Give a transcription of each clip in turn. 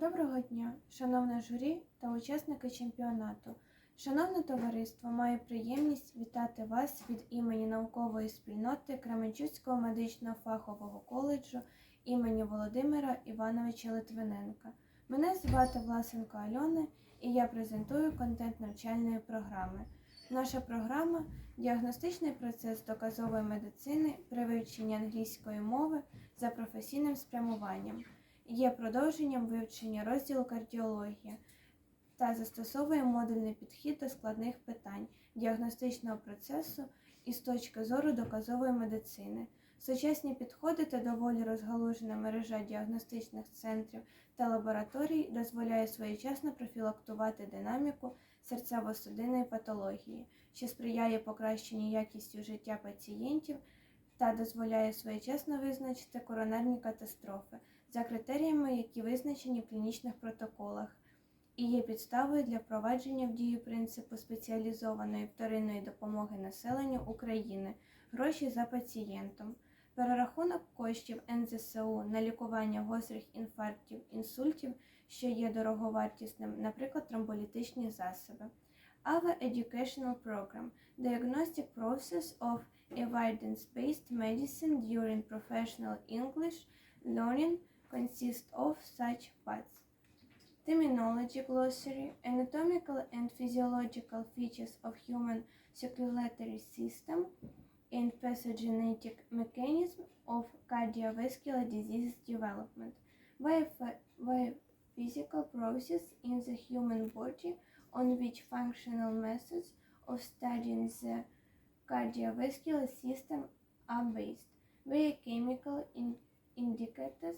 Доброго дня, шановне журі та учасники чемпіонату. Шановне товариство, маю приємність вітати вас від імені наукової спільноти Кременчуцького медичного фахового коледжу імені Володимира Івановича Литвиненка. Мене звати Власенко Альона і я презентую контент навчальної програми. Наша програма діагностичний процес доказової медицини при вивченні англійської мови за професійним спрямуванням є продовженням вивчення розділу кардіологія та застосовує модульний підхід до складних питань діагностичного процесу із точки зору доказової медицини. Сучасні підходи та доволі розгалужена мережа діагностичних центрів та лабораторій дозволяє своєчасно профілактувати динаміку серцево-судинної патології, що сприяє покращенню якістю життя пацієнтів та дозволяє своєчасно визначити коронарні катастрофи за критеріями, які визначені в клінічних протоколах, і є підставою для впровадження в дію принципу спеціалізованої вторинної допомоги населенню України гроші за пацієнтом. Перерахунок коштів НЗСУ на лікування гострих інфарктів, інсультів, що є дороговартісним, наприклад, тромболітичні засоби. Our educational program Diagnostic Process of Evidence-Based Medicine during Professional English Learning consists of such parts. Terminology glossary, anatomical and physiological features of human circulatory system, and pathogenetic mechanism of cardiovascular disease development. By, by physical process in the human body on which functional methods of studying the cardiovascular system are based. Biochemical in indicators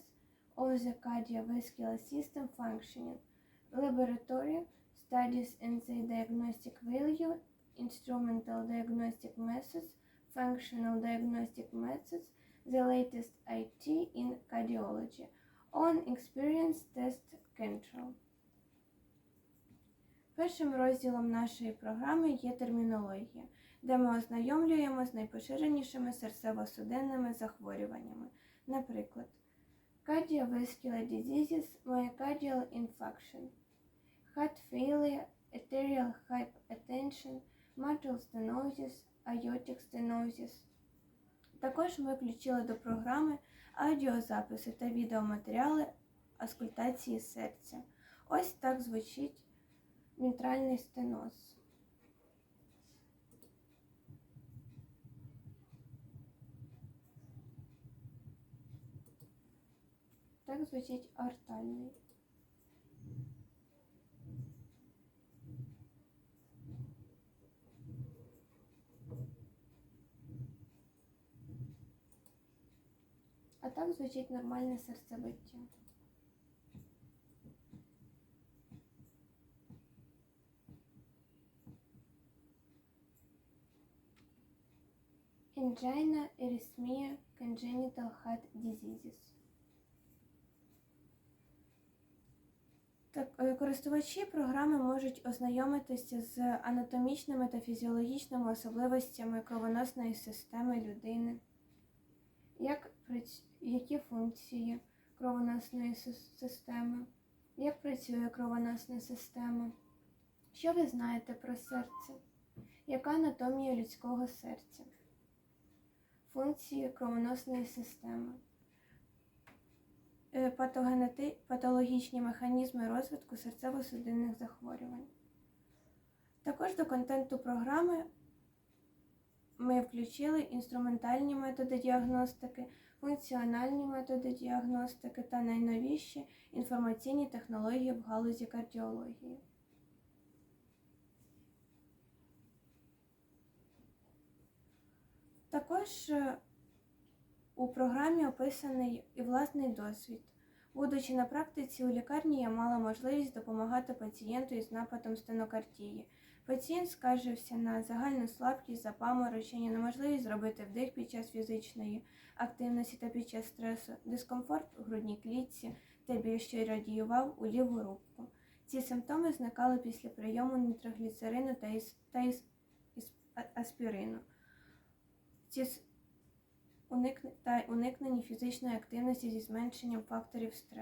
of the cardiovascular system functioning. Laboratory studies and the diagnostic value, instrumental diagnostic methods, functional diagnostic methods, the latest IT in cardiology, on experience test control. Першим розділом нашої програми є термінологія, де ми ознайомлюємо з найпоширенішими серцево-судинними захворюваннями, наприклад, cardiovascular diseases, myocardial infarction, heart failure, arterial hypertension, mitral stenosis, aortic stenosis. Також ми включили до програми аудіозаписи та відеоматеріали аскультації серця. Ось так звучить мітральний стеноз. Так звучить артальний. А так звучить нормальне серцебиття. Angina, arrhythmia, congenital heart diseases. Так, е, користувачі програми можуть ознайомитися з анатомічними та фізіологічними особливостями кровоносної системи людини, як які функції кровоносної системи, як працює кровоносна система, що ви знаєте про серце, яка анатомія людського серця, функції кровоносної системи. Е, патологічні механізми розвитку серцево-судинних захворювань. Також до контенту програми ми включили інструментальні методи діагностики, функціональні методи діагностики та найновіші інформаційні технології в галузі кардіології. Також е, у програмі описаний і власний досвід. Будучи на практиці у лікарні, я мала можливість допомагати пацієнту із нападом стенокардії. Пацієнт скаржився на загальну слабкість, запаморочення, неможливість зробити вдих під час фізичної активності та під час стресу, дискомфорт у грудній клітці та біль, що радіював у ліву руку. Ці симптоми зникали після прийому нітрогліцерину та, із, та із аспірину. Ці уникнення фізичної активності зі зменшенням факторів стресу.